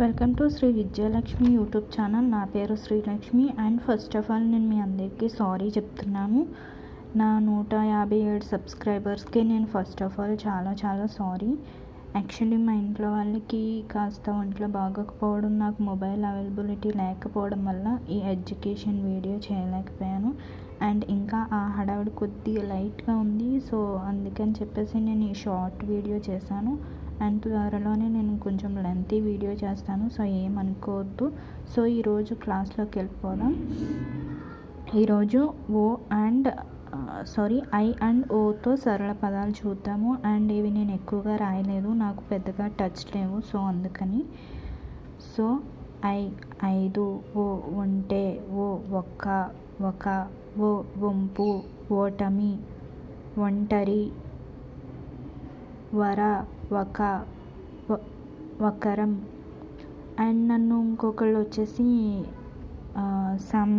Welcome to Shri Vidyalakshmi YouTube channel. నా పేరు Srilakshmi and first of all నేను మీ అందరికీ సారీ చెప్తున్నాను. నా నూట యాభై ఏడు సబ్స్క్రైబర్స్కి నేను ఫస్ట్ ఆఫ్ ఆల్ చాలా చాలా సారీ. యాక్చువల్లీ మా ఇంట్లో వాళ్ళకి కాస్త ఒంట్లో బాగోకపోవడం నాకు మొబైల్ అవైలబిలిటీ లేకపోవడం వల్ల ఈ ఎడ్యుకేషన్ వీడియో చేయలేకపోయాను. అండ్ ఇంకా ఆ హడావిడి కొద్దిగా లైట్గా ఉంది సో అందుకని చెప్పేసి నేను ఈ షార్ట్ వీడియో చేశాను. అండ్ త్వరలోనే నేను కొంచెం లెంతీ వీడియో చేస్తాను సో ఏమనుకోవద్దు. సో ఈరోజు క్లాస్లోకి వెళ్ళిపోదాం. ఈరోజు ఓ అండ్ సారీ ఐ అండ్ ఓతో సరళ పదాలు చూద్దాము. అండ్ ఇవి నేను ఎక్కువగా రాయలేదు నాకు పెద్దగా టచ్ లేవు సో అందుకని. సో ఐ ఐదు ఓ ఉంటే ఓ ఒక్క ఒక ఓ వంపు ఓటమి ఒంటరి వర ఒక వకరం. అండ్ నన్ను ఇంకొకళ్ళు వచ్చేసి సమ్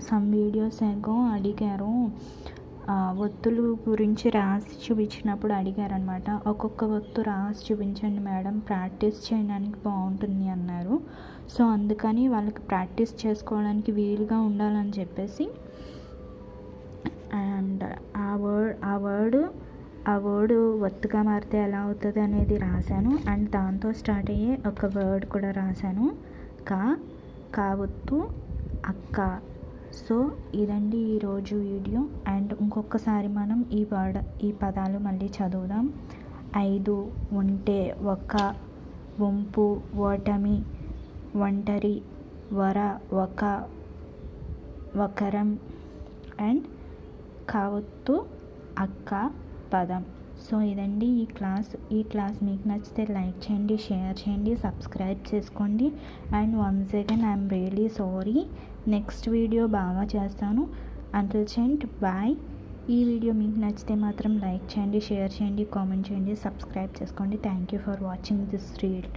సమ్ వీడియోస్ ఏగో అడిగారు. ఒత్తులు గురించి రాసి చూపించినప్పుడు అడిగారనమాట ఒక్కొక్క ఒత్తు రాసి చూపించండి మేడం ప్రాక్టీస్ చేయడానికి బాగుంటుంది అన్నారు. సో అందుకని వాళ్ళకి ప్రాక్టీస్ చేసుకోవడానికి వీలుగా ఉండాలని చెప్పేసి. అండ్ ఆ వర్డ్ ఆ వర్డ్ ఆ వర్డ్ ఒత్తుగా మారితే ఎలా అవుతుంది అనేది రాశాను. అండ్ దాంతో స్టార్ట్ అయ్యే ఒక వర్డ్ కూడా రాశాను. కా కావత్తు అక్క. సో ఇదండి ఈరోజు వీడియో. అండ్ ఇంకొకసారి మనం ఈ వర్డ్ ఈ పదాలు మళ్ళీ చదువుదాం. ఐదు ఉంటే ఒక వంపు ఓటమి ఒంటరి వర ఒక వకరం. అండ్ కావత్తు అక్క. పదం. సో ఇదండి ఈ క్లాస్. ఈ క్లాస్ మీకు నచ్చితే లైక్ చేయండి షేర్ చేయండి సబ్స్క్రైబ్ చేసుకోండి. And once again I'm really sorry. Next video బాగా చేస్తాను. అంటిల్ చెంట్ బాయ్. ఈ వీడియో మీకు నచ్చితే మాత్రం లైక్ చేయండి షేర్ చేయండి కామెంట్ చేయండి సబ్స్క్రైబ్ చేసుకోండి. Thank you for watching this reel.